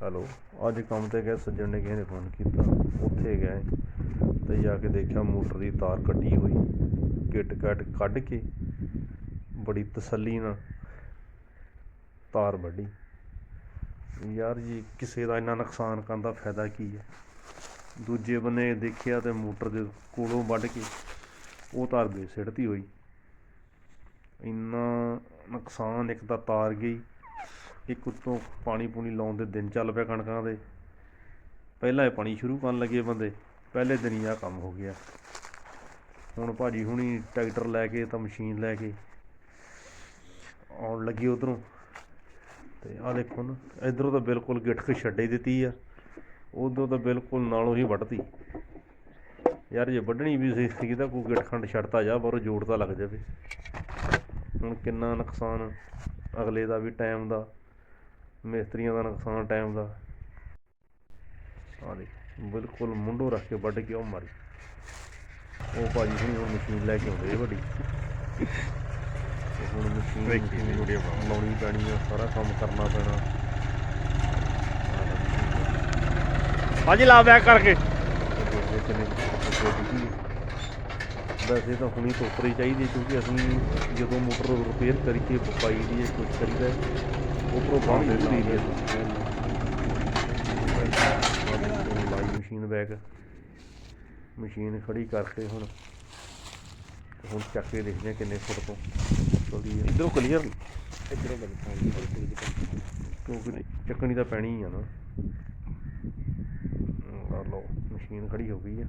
Hello, ਅੱਜ ਕੰਮ ਤੇ ਗਏ, ਸੱਜਣ ਨੇ ਕਿਸੇ ਨੇ ਫੋਨ ਕੀਤਾ, ਉੱਥੇ ਗਏ ਤੇ ਜਾ ਕੇ ਦੇਖਿਆ ਮੋਟਰ ਦੀ ਤਾਰ ਕੱਟੀ ਹੋਈ, ਕਿਟ ਕੱਟ ਕੱਢ ਕੇ ਬੜੀ ਤਸੱਲੀ ਨਾਲ ਤਾਰ ਵੱਢੀ। ਯਾਰ ਜੀ, ਕਿਸੇ ਦਾ ਇੰਨਾ ਨੁਕਸਾਨ ਕਰਨ ਦਾ ਫਾਇਦਾ ਕੀ ਹੈ? ਦੂਜੇ ਬੰਨੇ ਦੇਖਿਆ ਤੇ ਮੋਟਰ ਦੇ ਕੋਲੋਂ ਵੱਢ ਕੇ ਉਹ ਤਾਰ ਵੇ ਹੋਈ। ਇੰਨਾ ਨੁਕਸਾਨ, ਇੱਕ ਤਾਂ ਤਾਰ ਗਈ ਇੱਕ ਉੱਤੋਂ ਪਾਣੀ ਪੂਣੀ ਲਾਉਣ ਦੇ ਦਿਨ ਚੱਲ ਪਿਆ ਕਣਕਾਂ ਦੇ। ਪਹਿਲਾਂ ਇਹ ਪਾਣੀ ਸ਼ੁਰੂ ਕਰਨ ਲੱਗੇ ਬੰਦੇ, ਪਹਿਲੇ ਦਿਨ ਹੀ ਆਹ ਕੰਮ ਹੋ ਗਿਆ। ਹੁਣ ਭਾਜੀ ਹੁਣੀ ਟਰੈਕਟਰ ਲੈ ਕੇ ਤਾਂ ਮਸ਼ੀਨ ਲੈ ਕੇ ਆਉਣ ਲੱਗੀ ਉਧਰੋਂ। ਤੇ ਆਹ ਦੇਖੋ ਨਾ, ਇਧਰੋਂ ਤਾਂ ਬਿਲਕੁਲ ਗਿੱਠਕ ਛੱਡੇ ਦਿੱਤੀ ਆ। ਉਧਰੋਂ ਤਾਂ ਬਿਲਕੁਲ ਨਾਲੋਂ ਹੀ ਵੱਢਤੀ। ਯਾਰ ਜੇ ਵੱਢਣੀ ਵੀ ਸੀ ਸੀ ਤਾਂ ਕੋਈ ਗਿੱਠ ਖੰਡ ਛੱਡਤਾ ਜਾ ਬਾਹਰੋਂ ਜੋੜ ਤਾਂ ਲੱਗ ਜਾਵੇ। ਹੁਣ ਕਿੰਨਾ ਨੁਕਸਾਨ, ਅਗਲੇ ਦਾ ਵੀ ਟਾਈਮ ਦਾ। ਮਿਸਤਰੀਆਂ ਦਾ ਨੁਕਸਾਨ ਟਾਈਮ ਦਾ ਆ ਦੇ ਬਿਲਕੁਲ ਮੁੰਡੋ ਰੱਖ ਕੇ ਵੱਢ ਕੇ ਉਹ ਮਰ। ਉਹ ਭਾਜੀ ਹੁਣੀ ਹੁਣ ਮਸ਼ੀਨ ਲੈ ਕੇ ਆਉਂਦੇ ਵੱਡੀ ਹੁਣ ਮਸ਼ੀਨ ਦੀ ਵੀਡੀਓ। ਲਾਉਣੀ ਪੈਣੀ ਆ ਸਾਰਾ ਕੰਮ ਕਰਨਾ ਪੈਣਾ ਭਾਜੀ ਲਾ ਬੈਕ ਕਰਕੇ। ਵੈਸੇ ਤਾਂ ਹੁਣੀ ਹੀ ਚਾਹੀਦੀ ਕਿਉਂਕਿ ਅਸੀਂ ਜਦੋਂ ਮੋਟਰ ਰਿਪੇਅਰ ਕਰੀਏ ਪਾਈ ਦੀ ਕੁਝ ਕਰੀਦਾ ਉੱਪਰੋਂ ਬਾਹਰ ਲਾਈ ਮਸ਼ੀਨ ਬੈਗ। ਮਸ਼ੀਨ ਖੜੀ ਕਰਕੇ ਹੁਣ ਹੁਣ ਚੱਕ ਕੇ ਦੇਖਦੇ ਹਾਂ ਕਿੰਨੇ ਫੁੱਟ ਤੋਂ ਚਲਦੀ ਹੈ। ਇਧਰੋਂ ਕਲੀਅਰ ਇਧਰੋਂ ਕਿਉਂਕਿ ਚੱਕਣੀ ਤਾਂ ਪੈਣੀ ਹੀ ਆ ਨਾ। ਕਰ ਲਓ ਮਸ਼ੀਨ ਖੜੀ ਹੋ ਗਈ ਆ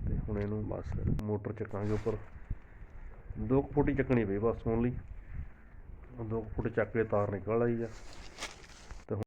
ਤੇ ਹੁਣ ਇਹਨੂੰ ਬਸ। ਮੋਟਰ ਚੱਕਾਂਗੇ ਉੱਪਰ। ਦੋ ਕੁ ਫੁੱਟ ਹੀ ਚੱਕਣੀ ਪਈ ਬਸ ਓਨਲੀ। ਦੋ ਫੁੱਟ ਚੱਕ ਕੇ ਤਾਰ ਨਿਕਲ ਆਈ ਆ।